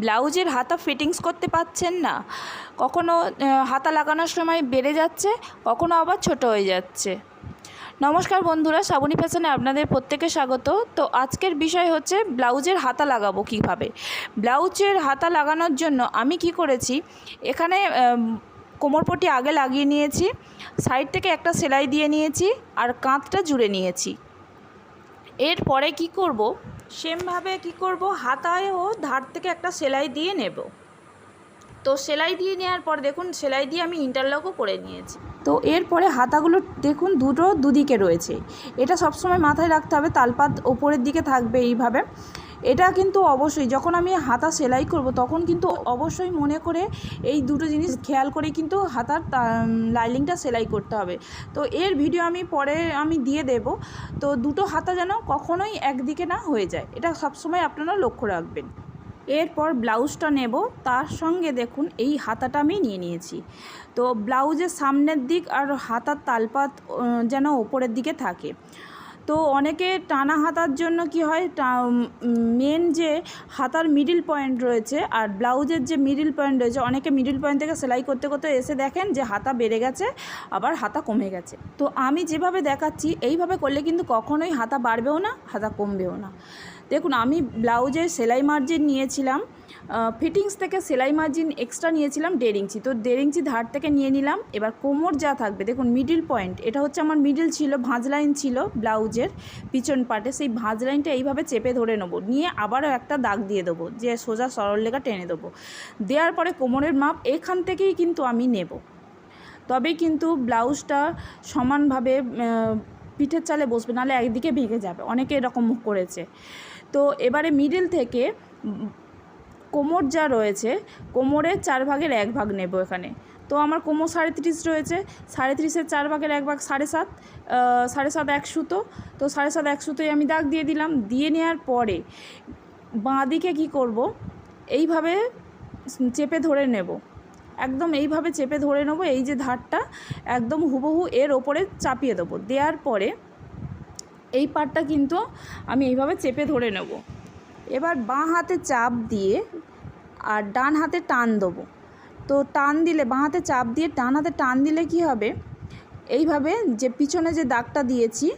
ব্লাউজের হাতা ফিটিংস করতে পারছেন না। কখনো হাতা লাগানোর সময় বেড়ে যাচ্ছে, কখনো আবার ছোট হয়ে যাচ্ছে। নমস্কার বন্ধুরা, শ্রাবণী ফ্যাশনে আপনাদের প্রত্যেকে স্বাগত। তো আজকের বিষয় হচ্ছে ব্লাউজের হাতা লাগাবো কীভাবে? ব্লাউজের হাতা লাগানোর জন্য আমি কি করেছি, এখানে কোমরপটি আগে লাগিয়ে নিয়েছি, সাইড থেকে একটা সেলাই দিয়ে নিয়েছি, আর কাঁধটা জুড়ে নিয়েছি। এরপরে কি করব সেমভাবে কি করব? হাতায়ও ধার থেকে একটা সেলাই দিয়ে নেব। তো সেলাই দিয়ে নেওয়ার পর দেখুন, সেলাই দিয়ে আমি ইন্টারলকও করে নিয়েছি। তো এরপরে হাতাগুলো দেখুন দুটো দুদিকে রয়েছে। এটা সবসময় মাথায় রাখতে হবে, তালপাত ওপরের দিকে থাকবে এইভাবে। এটা কিন্তু অবশ্যই, যখন আমি হাতা সেলাই করব তখন কিন্তু অবশ্যই মনে করে এই দুটো জিনিস খেয়াল করে কিন্তু হাতার লাইলিংটা সেলাই করতে হবে। তো এর ভিডিও আমি পরে আমি দিয়ে দেব। তো দুটো হাতা যেন কখনোই একদিকে না হয়ে যায়, এটা সবসময় আপনারা লক্ষ্য রাখবেন। এরপর ব্লাউজটা নেব, তার সঙ্গে দেখুন এই হাতাটা আমি নিয়ে নিয়েছি। তো ব্লাউজের সামনের দিক আর হাতার তালপাত যেন ওপরের দিকে থাকে। তো অনেকে টানা হাতার জন্য কি হয় মেন যে হাতার মিডিল পয়েন্ট রয়েছে আর ব্লাউজের যে মিডিল পয়েন্ট রয়েছে, অনেকে মিডিল পয়েন্ট থেকে সেলাই করতে করতে এসে দেখেন যে হাতা বেড়ে গেছে, আবার হাতা কমে গেছে। তো আমি যেভাবে দেখাচ্ছি, এইভাবে করলে কিন্তু কখনোই হাতা বাড়বেও না, হাতা কমবেও না। দেখুন, আমি ব্লাউজের সেলাই মার্জিন নিয়েছিলাম ফিটিংস থেকে সেলাই মার্জিন এক্সট্রা নিয়েছিলাম দেড় ইঞ্চি। তো দেড় ইঞ্চি ধার থেকে নিয়ে নিলাম, এবার কোমর যা থাকবে, দেখুন মিডিল পয়েন্ট এটা হচ্ছে আমার মিডিল ছিল, ভাঁজ লাইন ছিল ব্লাউজের পিছন পার্টে সেই ভাঁজ লাইনটা এইভাবে চেপে ধরে নেব, নিয়ে আবারও একটা দাগ দিয়ে দেবো, যে সোজা সরল লেখা টেনে দেবো। দেওয়ার পরে কোমরের মাপ এখান থেকেই কিন্তু আমি নেব। তবে কিন্তু ব্লাউজটা সমানভাবে পিঠের চালে বসবে, নাহলে একদিকে ভেঙে যাবে, অনেকে এরকম করেছে। তো এবারে মিডিল থেকে কোমর যা রয়েছে কোমরের চার ভাগের এক ভাগ নেব এখানে। তো আমার কোমর সাড়ে তিরিশ রয়েছে, সাড়ে তিরিশের চার ভাগের এক ভাগ সাড়ে সাত সাড়ে সাত এক সুতো। তো সাড়ে সাত এক সুতোয় আমি দাগ দিয়ে দিলাম, দিয়ে নেওয়ার পরে বাঁ দিকে কী করব? এইভাবে চেপে ধরে নেব। একদম এইভাবে চেপে ধরে নেব, এই যে ধারটা, একদম হুবহু এর ওপরে চাপিয়ে দেবো। দেওয়ার পরে এই পাটটা কিন্তু আমি এইভাবে চেপে ধরে নেব। এবার বাঁ হাতে চাপ দিয়ে আর ডান হাতে টান দেবো। তো টান দিলে বাঁ হাতে চাপ দিয়ে ডান হাতে টান দিলে কি হবে? এইভাবে যে পিছনে যে দাগটা দিয়েছি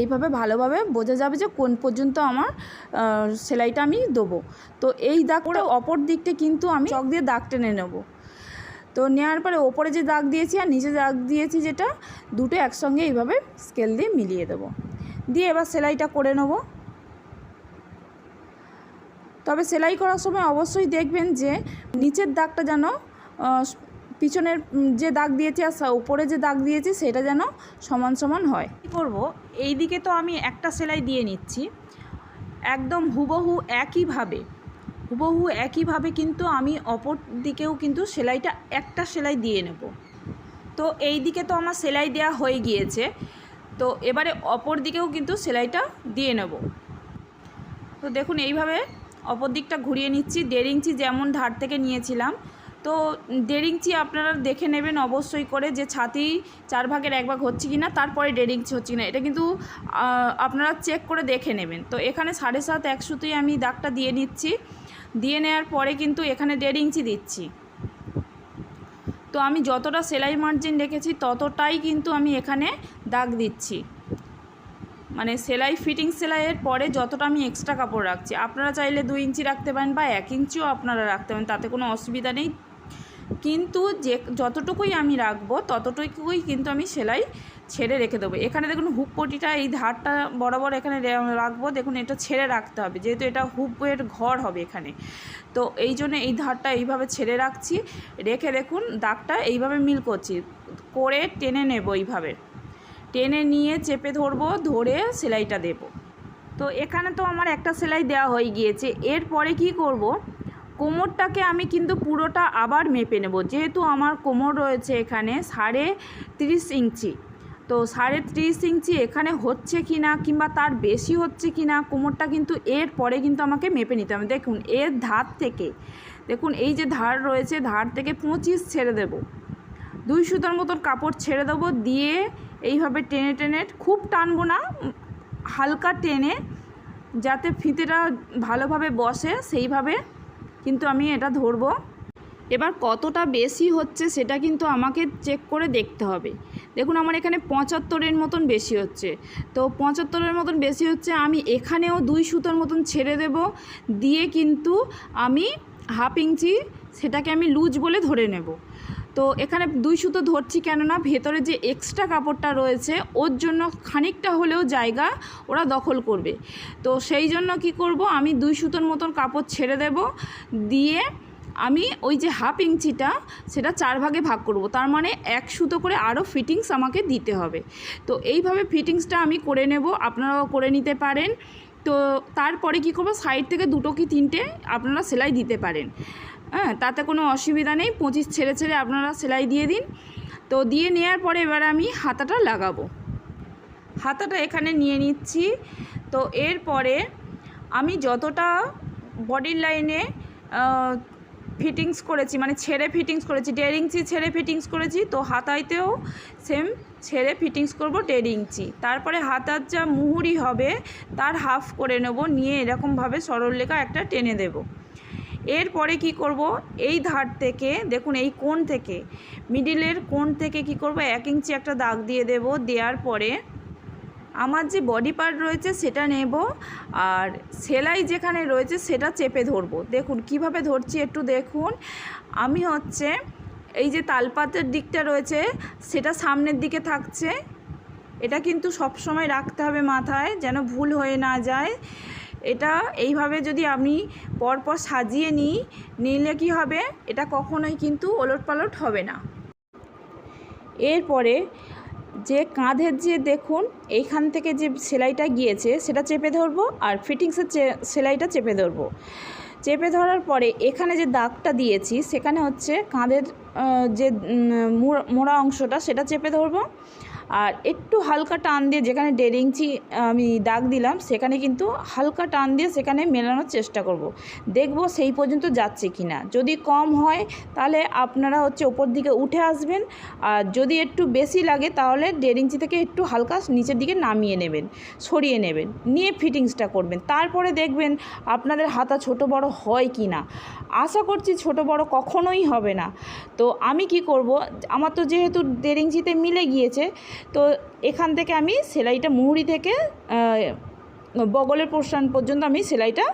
এইভাবে ভালোভাবে বোঝা যাবে যে কোন পর্যন্ত আমার সেলাইটা আমি দেবো। তো এই দাগটা অপর দিকটা কিন্তু আমি চক দিয়ে দাগ টেনে নেব। তো নেওয়ার পরে ওপরে যে দাগ দিয়েছি আর নিচে দাগ দিয়েছি যেটা, দুটো একসঙ্গে এইভাবে স্কেল দিয়ে মিলিয়ে দেবো। দিয়ে এবার সেলাইটা করে নেব। তবে সেলাই করার সময় অবশ্যই দেখবেন যে নিচের দাগটা যেন পিছনের যে দাগ দিয়েছি আর উপরে যে দাগ দিয়েছি সেটা যেন সমান সমান হয়। কী করব? এই দিকে তো আমি একটা সেলাই দিয়ে নিচ্ছি। একদম হুবহু একইভাবে। হুবহু একইভাবে কিন্তু আমি অপর দিকেও কিন্তু সেলাইটা একটা সেলাই দিয়ে নেব। তো এই দিকে তো আমার সেলাই দেওয়া হয়ে গিয়েছে। তো এবারে অপর দিকেও কিন্তু সেলাইটা দিয়ে নেব। তো দেখুন, এইভাবে অপর দিকটা ঘুরিয়ে নিচ্ছি। দেড় ইঞ্চি যেমন ধার থেকে নিয়েছিলাম। তো দেড় ইঞ্চি আপনারা দেখে নেবেন অবশ্যই করে যে ছাতি চার ভাগের এক ভাগ হচ্ছে কি না তারপরে দেড় ইঞ্চি হচ্ছে কি না এটা কিন্তু আপনারা চেক করে দেখে নেবেন। তো এখানে সাড়ে সাত, এক সুতোই আমি দাগটা দিয়ে নিচ্ছি। দিয়ে নেওয়ার পরে কিন্তু এখানে দেড় ইঞ্চি দিচ্ছি। তো আমি যতটা সেলাই মার্জিন রেখেছি ততটাই কিন্তু আমি এখানে দাগ দিচ্ছি। মানে সেলাই, ফিটিং সেলাইয়ের পরে যতটা আমি এক্সট্রা কাপড় রাখছি, আপনারা চাইলে দুই ইঞ্চি রাখতে পারেন বা এক ইঞ্চিও আপনারা রাখতে পারেন, তাতে কোনো অসুবিধা নেই। কিন্তু যে, যতটুকুই আমি রাখব ততটুকুই কিন্তু আমি সেলাই ছেড়ে রেখে দেবো। এখানে দেখুন হুক পটিটা, এই ধারটা বরাবর এখানে রাখব। দেখুন এটা ছেড়ে রাখতে হবে, যেহেতু এটা হুপের ঘর হবে এখানে। তো এই জন্য এই ধারটা এইভাবে ছেড়ে রাখছি। রেখে দেখুন দাগটা এইভাবে মিল করছি। করে টেনে নেব এইভাবে। টেনে নিয়ে চেপে ধরবো, ধরে সেলাইটা দেব। তো এখানে তো আমার একটা সেলাই দেওয়া হয়ে গিয়েছে। এরপরে কি করব? কোমরটাকে আমি কিন্তু পুরোটা আবার মেপে নেব। যেহেতু আমার কোমর রয়েছে এখানে সাড়ে তিরিশ ইঞ্চি। তো সাড়ে ত্রিশ ইঞ্চি এখানে হচ্ছে কি না কিংবা তার বেশি হচ্ছে কি না কোমরটা কিন্তু এর পরে কিন্তু আমাকে মেপে নিতে হবে। দেখুন, এর ধার থেকে, দেখুন, এই যে ধার রয়েছে, ধার থেকে পঁচিশ ছেড়ে দেব। দুই সুতার মতন কাপড় ছেড়ে দেবো দিয়ে এইভাবে টেনে টেনে, খুব টানবো না, হালকা টেনে, যাতে ফিতেটা ভালোভাবে বসে, সেইভাবে কিন্তু আমি এটা ধরবো। এবার কতটা বেশি হচ্ছে সেটা কিন্তু আমাকে চেক করে দেখতে হবে। দেখুন আমার এখানে পঁচাত্তরের মতন বেশি হচ্ছে। তো পঁচাত্তরের মতন বেশি হচ্ছে, আমি এখানেও দুই সুতোর মতন ছেড়ে দেব। দিয়ে কিন্তু আমি হাফ ইঞ্চি সেটাকে আমি লুজ বলে ধরে নেব। তো এখানে দুই সুতো ধরছি কেননা ভেতরে যে এক্সট্রা কাপড়টা রয়েছে, ওর জন্য খানিকটা হলেও জায়গা ওরা দখল করবে। তো সেই জন্য কি করব, আমি দুই সুতোর মতন কাপড় ছেড়ে দেব। দিয়ে আমি ওই যে হাফ ইঞ্চিটা সেটা চার ভাগে ভাগ করব, তার মানে এক সুতো করে আরও ফিটিংস আমাকে দিতে হবে। তো এইভাবে ফিটিংসটা আমি করে নেব, আপনারাও করে নিতে পারেন। তো তারপরে কি করব, সাইড থেকে দুটো কি তিনটে আপনারা সেলাই দিতে পারেন। হ্যাঁ তাতে কোনো অসুবিধা নেই, পঁচিশ ছেড়ে ছেড়ে আপনারা সেলাই দিয়ে দিন। তো দিয়ে নেওয়ার পরে এবার আমি হাতাটা লাগাবো। হাতাটা এখানে নিয়ে নিচ্ছি। তো এরপরে আমি যতটা বডির লাইনে ফিটিংস করেছি মানে ছেড়ে ফিটিংস করেছি। দেড় ইঞ্চি ছেড়ে ফিটিংস করেছি, তো হাতাইতেও সেম ছেড়ে ফিটিংস করব দেড় ইঞ্চি। তারপরে হাতার যা মুহুরি হবে, তার হাফ করে নেব, নিয়ে এরকমভাবে সরলরেখা একটা টেনে দেব। এরপরে কি করব? এই ধার থেকে, দেখুন এই কোণ থেকে মিডিলের কোণ থেকে কি করব? এক ইঞ্চি একটা দাগ দিয়ে দেব, দেওয়ার পরে আমার যে বডি পার্ট রয়েছে সেটা নেব আর সেলাই যেখানে রয়েছে সেটা চেপে ধরবো। দেখুন, কীভাবে ধরছি একটু দেখুন। আমি হচ্ছে এই যে তালপাতের দিকটা রয়েছে, সেটা সামনের দিকে থাকছে। এটা কিন্তু সব সময় রাখতে হবে মাথায়, যেন ভুল হয়ে না যায়। এটা এইভাবে যদি আমি পরপর সাজিয়ে নিই, নিলে কি হবে? এটা কখনোই কিন্তু ওলট পালট হবে না। এরপরে যে কাঁধের যে দেখুন, এইখান থেকে যে সেলাইটা গিয়েছে, সেটা চেপে ধরবো আর ফিটিংসের সেলাইটা চেপে ধরবো। চেপে ধরার পরে এখানে যে দাগটা দিয়েছি, সেখানে হচ্ছে কাঁধের যে মোড়া অংশটা, সেটা চেপে ধরবো। আর একটু হালকা টান দিয়ে যেখানে দেড় ইঞ্চি আমি দাগ দিলাম, সেখানে কিন্তু হালকা টান দিয়ে সেখানে মেলানোর চেষ্টা করব। দেখব সেই পর্যন্ত যাচ্ছে কি না যদি কম হয়, তাহলে আপনারা হচ্ছে ওপর দিকে উঠে আসবেন। আর যদি একটু বেশি লাগে, তাহলে দেড় ইঞ্চি থেকে একটু হালকা নিচের দিকে নামিয়ে নেবেন, সরিয়ে নেবেন, নিয়ে ফিটিংসটা করবেন। তারপরে দেখবেন আপনাদের হাতা ছোট বড় হয় কি না আশা করছি ছোট বড় কখনোই হবে না। তো আমি কি করব, আমার তো যেহেতু দেড় ইঞ্চিতে মিলে গিয়েছে তো এখান থেকে আমি সেলাইটা মুহুরি থেকে বগলের পোর্শন পর্যন্ত আমি সেলাইটা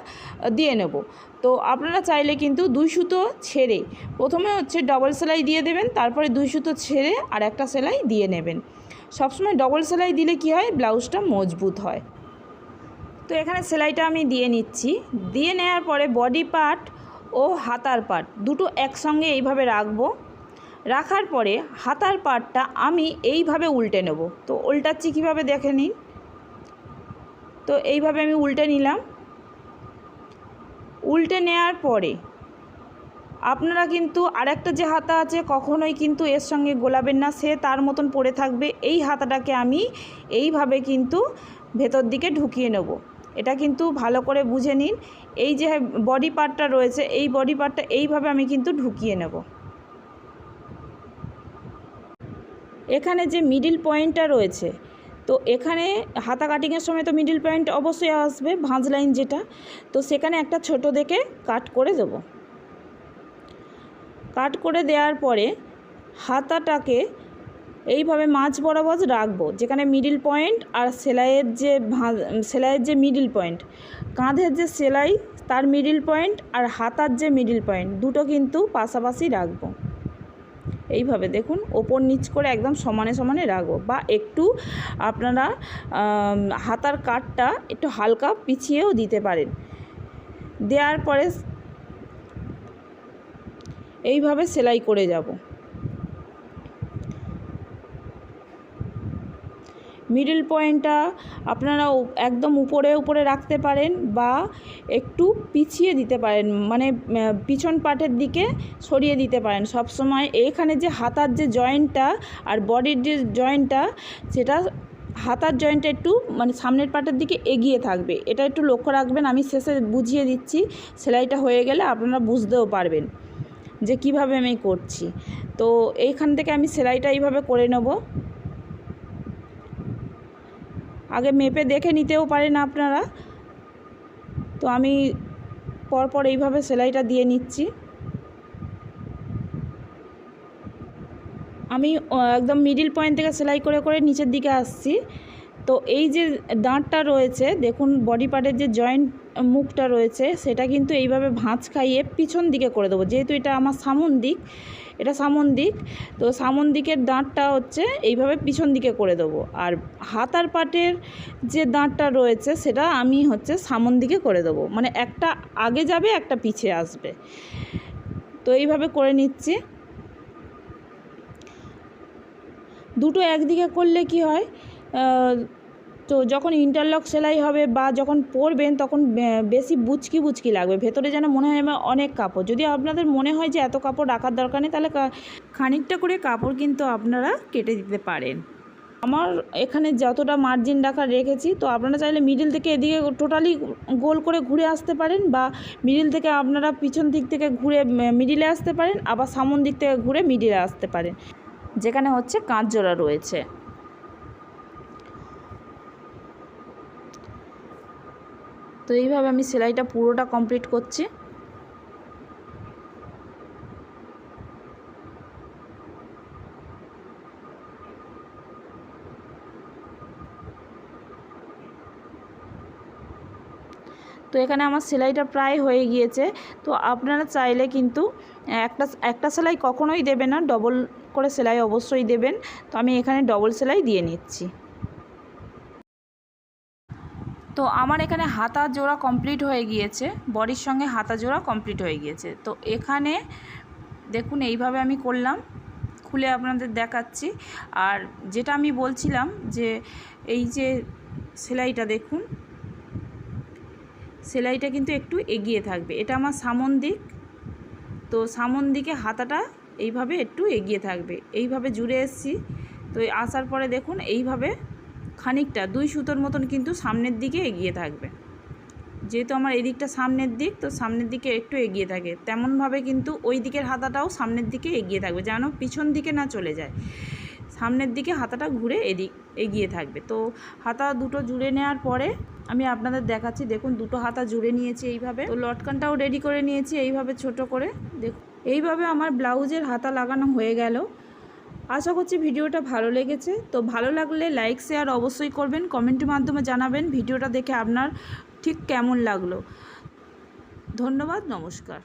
দিয়ে নেব। তো আপনারা চাইলে কিন্তু দুই সুতো ছেড়ে, প্রথমে হচ্ছে ডবল সেলাই দিয়ে দেবেন, তারপরে দুই সুতো ছেড়ে আর একটা সেলাই দিয়ে নেবেন। সবসময় ডবল সেলাই দিলে কি হয়? ব্লাউজটা মজবুত হয়। তো এখানে সেলাইটা আমি দিয়ে নিচ্ছি। দিয়ে নেওয়ার পরে বডি পার্ট ও হাতার পার্ট দুটো একসঙ্গে এইভাবে রাখব। রাখার পরে হাতার পাটটা আমি এইভাবে উল্টে নেব। তো উল্টাচ্ছি কীভাবে দেখে নিন। তো এইভাবে আমি উল্টে নিলাম। উল্টে নেওয়ার পরে আপনারা কিন্তু আরেকটা যে হাতা আছে, কখনোই কিন্তু এর সঙ্গে গোলাবেন না। সে তার মতন পড়ে থাকবে। এই হাতাটাকে আমি এইভাবে কিন্তু ভেতর দিকে ঢুকিয়ে নেব। এটা কিন্তু ভালো করে বুঝে নিন। এই যে বডি পার্টটা রয়েছে, এই বডি পার্টটা এইভাবে আমি কিন্তু ঢুকিয়ে নেব। এখানে যে মিডিল পয়েন্টটা রয়েছে, তো এখানে হাতা কাটিংয়ের সময় তো মিডিল পয়েন্ট অবশ্যই আসবে, ভাঁজ লাইন যেটা, তো সেখানে একটা ছোট দেখে কাট করে দেব। কাট করে দেওয়ার পরে হাতাটাকে এইভাবে মাছ বরাবর রাখব, যেখানে মিডিল পয়েন্ট আর সেলাইয়ের যে সেলাইয়ের যে মিডিল পয়েন্ট কাঁধের যে সেলাই তার মিডিল পয়েন্ট আর হাতার যে মিডিল পয়েন্ট দুটো কিন্তু পাশাপাশি রাখব। এইভাবে দেখুন, ওপর নিচ করে একদম সমানে সমানে রাখব। বা একটু আপনারা হাতার কাঠটা একটু হালকা পিছিয়েও দিতে পারেন। দেওয়ার পরে এইভাবে সেলাই করে যাব। মিডল পয়েন্টটা আপনারা একদম উপরে উপরে রাখতে পারেন বা একটু পিছিয়ে দিতে পারেন মানে পিছন পাটের দিকে সরিয়ে দিতে পারেন। সব সময় এইখানে যে হাতার যে জয়েন্টটা আর বডির যে জয়েন্টটা সেটা হাতার জয়েন্টটা একটু মানে সামনের পাটের দিকে এগিয়ে থাকবে। এটা একটু লক্ষ্য রাখবেন, আমি শেষে বুঝিয়ে দিচ্ছি, সেলাইটা হয়ে গেলে আপনারা বুঝতেও পারবেন যে কীভাবে আমি করছি। তো এইখান থেকে আমি সেলাইটা এইভাবে করে নেব। আগে মেপে দেখে নিতেও পারেন আপনারা। তো আমি পরপর এইভাবে সেলাইটা দিয়ে নিচ্ছি। আমি একদম মিডিল পয়েন্ট থেকে সেলাই করে করে নিচের দিকে আসছি। তো এই যে দাঁতটা রয়েছে, দেখুন বডি পার্টের যে জয়েন্ট মুখটা রয়েছে, সেটা কিন্তু এইভাবে ভাঁজ খাইয়ে পিছন দিকে করে দেবো। যেহেতু এটা আমার সামন দিক এটা সামন দিক। তো সামন দিকের দাঁতটা হচ্ছে এইভাবে পিছন দিকে করে দেবো। আর হাতার পাটের যে দাঁতটা রয়েছে সেটা আমি হচ্ছে সামন দিকে করে দেবো। মানে একটা আগে যাবে, একটা পিছে আসবে। তো এইভাবে করে নিচ্ছি। দুটো একদিকে করলে কি হয়? তো যখন ইন্টারলক সেলাই হবে বা যখন পরবেন তখন বেশি বুচকি বুচকি লাগবে। ভেতরে যেন মনে হয় আমার অনেক কাপড়। যদি আপনাদের মনে হয় যে এত কাপড় রাখার দরকার নেই, তাহলে খানিকটা করে কাপড় কিন্তু আপনারা কেটে দিতে পারেন। আমার এখানে যতটা মার্জিন রাখা রেখেছি, তো আপনারা চাইলে মিডিল থেকে এদিকে টোটালি গোল করে ঘুরে আসতে পারেন বা মিডিল থেকে আপনারা পিছন দিক থেকে ঘুরে মিডিলে আসতে পারেন, আবার সামন দিক থেকে ঘুরে মিডিলে আসতে পারেন। যেখানে হচ্ছে কাঁচ জোড়া রয়েছে। তো এইভাবে আমি সেলাইটা পুরোটা কমপ্লিট করছি। তো এখানে আমার সেলাইটা প্রায় হয়ে গিয়েছে। তো আপনারা চাইলে কিন্তু একটা একটা সেলাই কখনোই দেবে না ডবল করে সেলাই অবশ্যই দেবেন। তো আমি এখানে ডবল সেলাই দিয়ে নিচ্ছি। তো আমার এখানে হাতা জোড়া কমপ্লিট হয়ে গিয়েছে, বডির সঙ্গে হাতা জোড়া কমপ্লিট হয়ে গিয়েছে। তো এখানে দেখুন, এইভাবে আমি করলাম, খুলে আপনাদের দেখাচ্ছি। আর যেটা আমি বলছিলাম যে, এই যে সেলাইটা দেখুন, সেলাইটা কিন্তু একটু এগিয়ে থাকবে। এটা আমার সামন দিক, তো সামন দিকে হাতাটা এইভাবে একটু এগিয়ে থাকবে। এইভাবে জুড়ে এসছি, তো আসার পরে দেখুন, এইভাবে খানিকটা দুই সুতোর মতন কিন্তু সামনের দিকে এগিয়ে থাকবে। যেহেতু আমার এদিকটা সামনের দিক, তো সামনের দিকে একটু এগিয়ে থাকে। তেমনভাবে কিন্তু ওই দিকের হাতাটাও সামনের দিকে এগিয়ে থাকবে, যেন পিছন দিকে না চলে যায়। সামনের দিকে হাতাটা ঘুরে এদিক, এগিয়ে থাকবে। তো হাতা দুটো জুড়ে নেওয়ার পরে আমি আপনাদের দেখাচ্ছি, দেখুন দুটো হাতা জুড়ে নিয়েছি এইভাবে। তো লটকানটাও রেডি করে নিয়েছি, এইভাবে ছোট করে। দেখুন, এইভাবে আমার ব্লাউজের হাতা লাগানো হয়ে গেল। আশা করছি ভিডিওটা ভালো লেগেছে। তো ভালো লাগলে লাইক, শেয়ার অবশ্যই করবেন কমেন্টের মাধ্যমে জানাবেন ভিডিওটা দেখে আপনার ঠিক কেমন লাগল। ধন্যবাদ, নমস্কার।